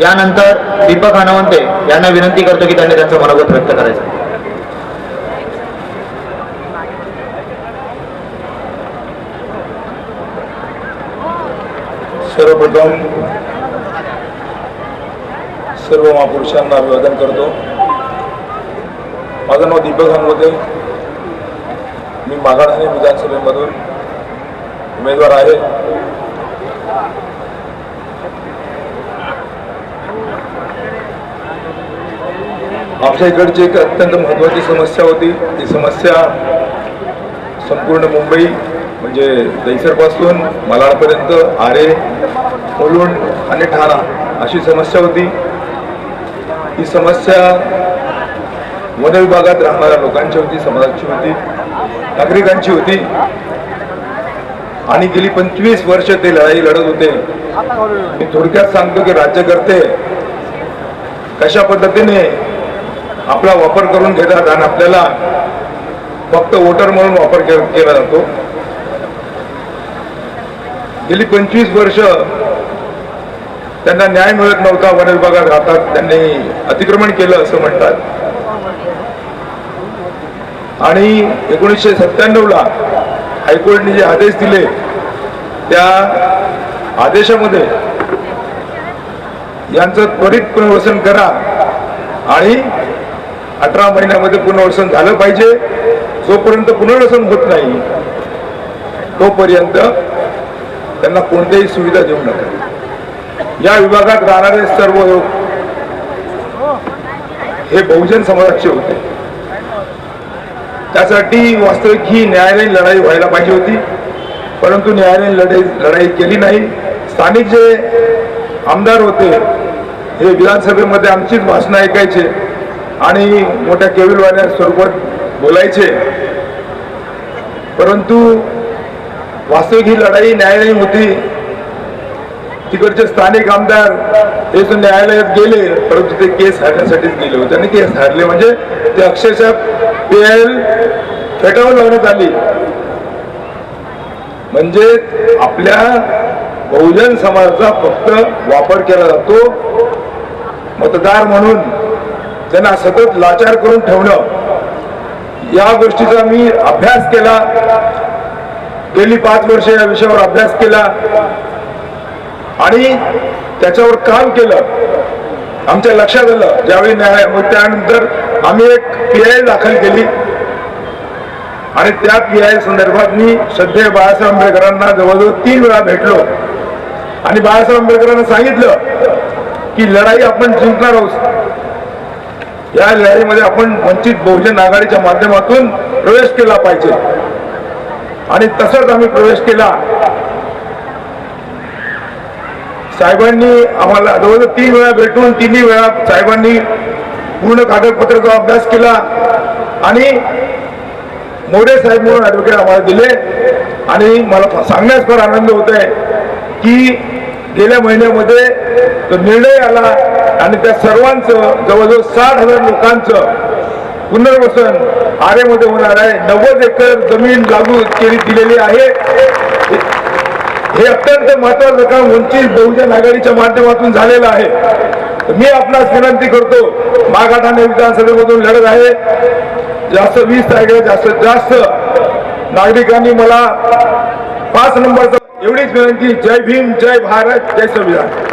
यानंतर दीपक हनुमंते यांना विनंती करतो की त्यांनी त्यांचं मनोगत व्यक्त करायचं. सर्वप्रथम सर्व महापुरुषांना अभिवादन करतो. माझं नाव दीपक हनुमते. मी मागाठाणे विधानसभेमधून उमेदवार आहे. आमच्या इकडची एक अत्यंत महत्त्वाची समस्या होती. ती समस्या संपूर्ण मुंबई म्हणजे दहिसरपासून मालाडपर्यंत आरे मुलुंड आणि ठाणा अशी समस्या होती. ही समस्या वन विभागात राहणाऱ्या लोकांची होती समाजाची होती नागरिकांची होती. आणि गेली पंचवीस वर्ष ते लढाई लढत होते. मी थोडक्यात सांगतो की राज्यकर्ते कशा पद्धतीने आपला वापर करून घेतात आणि आपल्याला फक्त वोटर म्हणून वापर केला जातो. गेली पंचवीस वर्ष त्यांना न्याय मिळत नव्हता वन विभागात राहतात त्यांनी अतिक्रमण केलं असं म्हणतात. आणि एकोणीसशे सत्त्याण्णव ला हायकोर्टने जे आदेश दिले त्या आदेशामध्ये यांचं त्वरित पुनर्वसन करा आणि अठरा महिन्यामध्ये पुनर्वसन झालं पाहिजे. जोपर्यंत पुनर्वसन होत नाही तोपर्यंत त्यांना कोणत्याही सुविधा देऊ नका. या विभागात राहणारे सर्व लोक हे बहुजन समाजाचे होते. त्यासाठी वास्तविक ही न्यायालयीन लढाई व्हायला पाहिजे होती. परंतु न्यायालयीन लढाई लढाई केली नाही. स्थानिक जे आमदार होते हे विधानसभेमध्ये आमचीच भाषणं ऐकायचे. आणि मोठ्या केविलवाण्या स्वरूपात बोलायचे. परंतु वास्तविक ही लढाई न्यायालयीन होती. तिकडचे स्थानिक आमदार हे जो न्यायालयात गेले परंतु ते केस हारण्यासाठीच गेले होते. आणि केस हारले म्हणजे ते अक्षरशः पेल फेटाळून लावण्यात आली. म्हणजे आपल्या बहुजन समाजाचा फक्त वापर केला जातो. मतदार म्हणून त्यांना सतत लाचार करून ठेवणं या गोष्टीचा मी अभ्यास केला. गेली पाच वर्ष या विषयावर अभ्यास केला. आणि त्याच्यावर काम केलं. आमच्या लक्षात आलं ज्यावेळी न्याय मग त्यानंतर आम्ही एक पी आय दाखल केली. आणि त्या पी आय संदर्भात मी श्रद्धेय बाळासाहेब आंबेडकरांना जवळजवळ तीन वेळा भेटलो. आणि बाळासाहेब आंबेडकरांना सांगितलं की लढाई आपण जिंकणार आहोत. या लढाईमध्ये आपण वंचित बहुजन आघाडीच्या माध्यमातून प्रवेश केला पाहिजे. आणि तसंच आम्ही प्रवेश केला. साहेबांनी आम्हाला जवळजवळ तीन वेळा भेटून तिन्ही वेळा साहेबांनी पूर्ण कागदपत्राचा अभ्यास केला आणि मोरे साहेब म्हणून ऍडव्होकेट आम्हाला दिले. आणि मला सांगण्यास फार आनंद होत आहे की गेल्या महिन्यामध्ये तो निर्णय आला आणि त्या सर्वांचं जवळजवळ साठ हजार लोकांचं पुनर्वसन आरेमध्ये होणार आहे. नव्वद एकर जमीन लागू केली दिलेली आहे. हे अत्यंत महत्वाचं काम वंचित बहुजन आघाडीच्या माध्यमातून झालेलं आहे. मी आपणास विनंती करतो मागाठाणे विधानसभेमधून लढत आहे. जास्त वीस तारखेला जास्तीत जास्त नागरिकांनी मला पाच नंबरचा एवढीच विनंती जय भीम जय भारत जय संविधान.